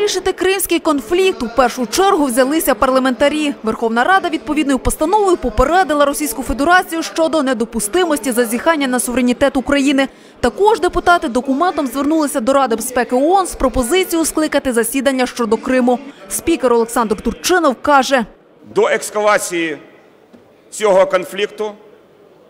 Вирішити кримський конфлікт у першу чергу взялися парламентарі. Верховна Рада відповідною постановою попередила Російську Федерацію щодо недопустимості зазіхання на суверенітет України. Також депутати документом звернулися до Ради безпеки ООН з пропозицією скликати засідання щодо Криму. Спікер Олександр Турчинов каже. До ескалації цього конфлікту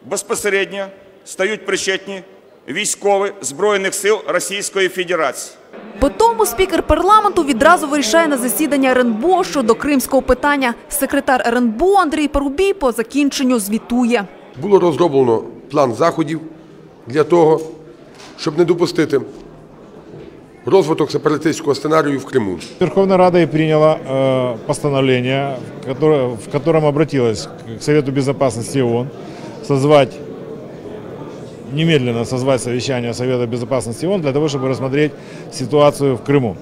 безпосередньо стають причетні військові Збройних сил Російської Федерації. По тому спікер парламенту відразу вирішає на засідання РНБО щодо кримського питання. Секретар РНБО Андрій Парубій по закінченню звітує. Було розроблено план заходів для того, щоб не допустити розвиток сепаратистського сценарію в Криму. Верховная Рада и приняла э, постановление, которое, в котором обратилась к Совету Безопасности ООН созвать немедленно созвать совещание Совета Безопасности ООН для того, чтобы рассмотреть ситуацию в Крыму.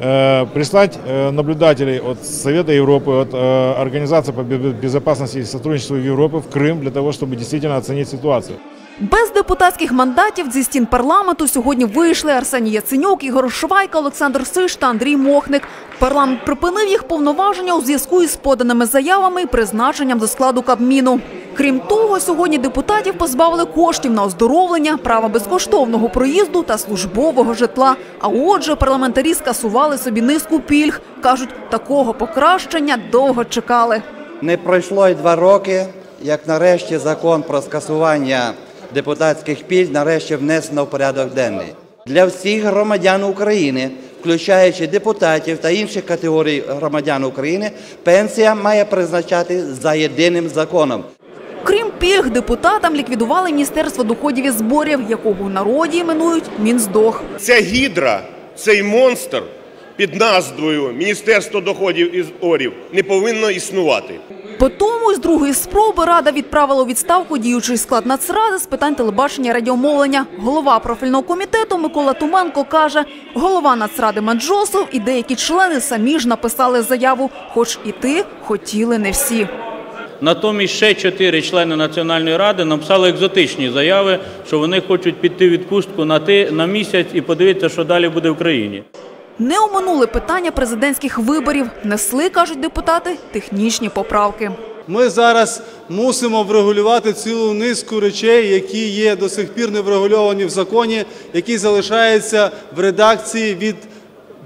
Э, прислать э, наблюдателей от Совета Европы, от э, Организации по бе- безопасности и сотрудничеству Европы в Крым для того, чтобы действительно оценить ситуацию. Без депутатських мандатів зі стін парламенту сьогодні вийшли Арсеній Яценюк, Ігор Швайка, Олександр Сиш та Андрій Мохник. Парламент припинив їх повноваження у зв'язку із поданими заявами і призначенням до складу Кабміну. Крім того, сьогодні депутатів позбавили коштів на оздоровлення, права безкоштовного проїзду та службового житла. А отже, парламентарі скасували собі низку пільг. кажуть, такого покращення довго чекали. Не пройшло й два роки, як нарешті закон про скасування депутатських пільг нарешті внесено в порядок денний. Для всіх громадян України, включаючи депутатів та інших категорій громадян України, пенсія має призначати за єдиним законом. Пільг, депутатам ліквідували Міністерство доходів і зборів, якого в народі іменують Мінздох. Ця гідра, цей монстр під назвою Міністерство доходів і зборів не повинно існувати. По тому з другої спроби Рада відправила у відставку діючий склад Нацради з питань телебачення і радіомовлення. Голова профільного комітету Микола Туменко каже, голова Нацради Манджосов і деякі члени самі ж написали заяву, хоч іти хотіли не всі. Натомість ще чотири члени Національної ради написали екзотичні заяви, що вони хочуть піти відпустку на, ти, на місяць і подивитися, що далі буде в країні. Не оминули питання президентських виборів. Несли, кажуть депутати, технічні поправки. Ми зараз мусимо врегулювати цілу низку речей, які є до сих пір не врегульовані в законі, які залишаються в редакції від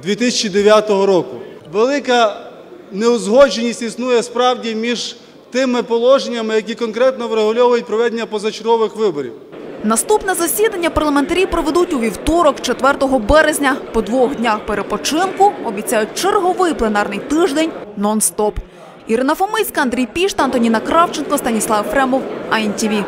2009 року. Велика неузгодженість існує справді між тими положеннями, які конкретно врегульовують проведення позачергових виборів. Наступне засідання парламентарі проведуть у вівторок, 4 березня. По двох днях перепочинку обіцяють черговий пленарний тиждень нон-стоп. Ірина Фомицька, Андрій Пішта, Антоніна Кравченко, Станіслав Фремов, АНТВ.